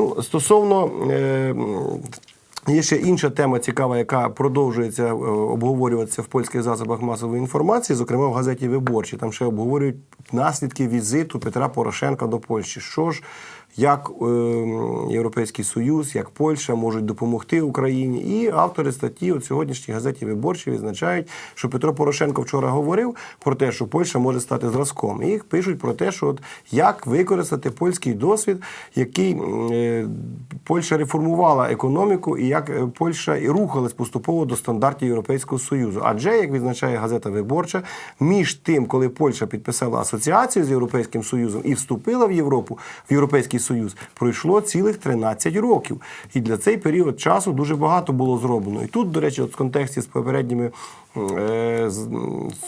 Ну, стосовно. Е, Є ще інша тема цікава, яка продовжується е, обговорюватися в польських засобах масової інформації, зокрема в газеті Виборчі. Там ще обговорюють наслідки візиту Петра Порошенка до Польщі. Що ж, як е, Європейський Союз, як Польща можуть допомогти Україні. І автори статті от сьогоднішній газеті Виборчі відзначають, що Петро Порошенко вчора говорив про те, що Польща може стати зразком. І їх пишуть про те, що от як використати польський досвід, який е, Польща реформувала економіку, і як е, Польща і рухалась поступово до стандартів Європейського Союзу. Адже, як відзначає газета Виборча, між тим, коли Польща підписала асоціацію з Європейським Союзом і вступила в Європу, в Європейський Союз, пройшло цілих 13 років. І для цей період часу дуже багато було зроблено. І тут, до речі, от в контексті з попередніми. Е, З,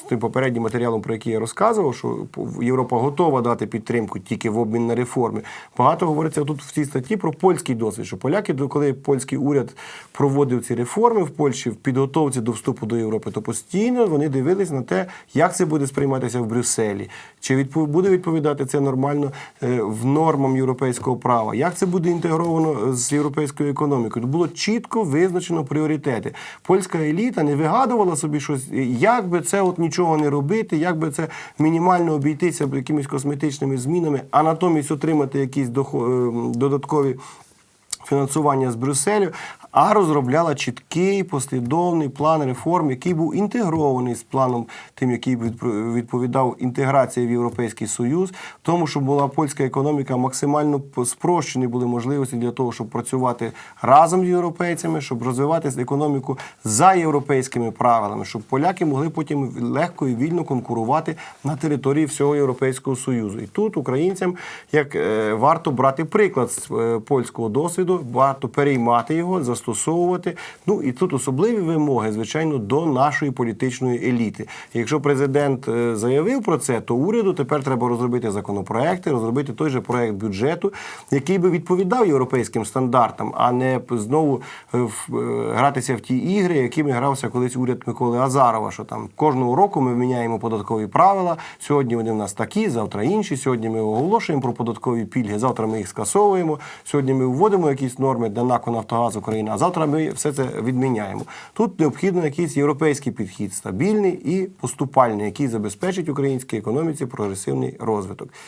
тим попереднім матеріалом, про який я розказував, що Європа готова дати підтримку тільки в обмін на реформи. Багато говориться тут в цій статті про польський досвід. Що поляки, коли польський уряд проводив ці реформи в Польщі в підготовці до вступу до Європи, то постійно вони дивились на те, як це буде сприйматися в Брюсселі, чи відпов- буде відповідати це нормально е, в нормам європейського права, як це буде інтегровано з європейською економікою. Було чітко визначено пріоритети. Польська еліта не вигадувала собі щось, як би це от нічого не робити, як би це мінімально обійтися якимись косметичними змінами, а натомість отримати якісь дохо- е, додаткові фінансування з Брюсселю, а розробляла чіткий послідовний план реформ, який був інтегрований з планом, тим, який відповідав інтеграції в Європейський Союз, тому, щоб була польська економіка максимально спрощені були можливості для того, щоб працювати разом з європейцями, щоб розвивати економіку за європейськими правилами, щоб поляки могли потім легко і вільно конкурувати на території всього Європейського Союзу. І тут українцям як е, варто брати приклад з е, польського досвіду, варто переймати його, застосовувати. Ну і тут особливі вимоги, звичайно, до нашої політичної еліти. Якщо президент е, заявив про це, то уряду тепер треба розробити законопроекти, розробити той же проект бюджету, який би відповідав європейським стандартам, а не знову е, е, гратися в ті ігри, якими грався колись уряд Миколи Азарова. Що там кожного року ми міняємо податкові правила. Сьогодні вони в нас такі, завтра інші. Сьогодні ми оголошуємо про податкові пільги. Завтра ми їх скасовуємо. Сьогодні ми вводимо якісь норми для НАКу Нафтогаз України, а завтра ми все це відміняємо. Тут необхідно якийсь європейський підхід, стабільний і поступальний, який забезпечить українській економіці прогресивний розвиток.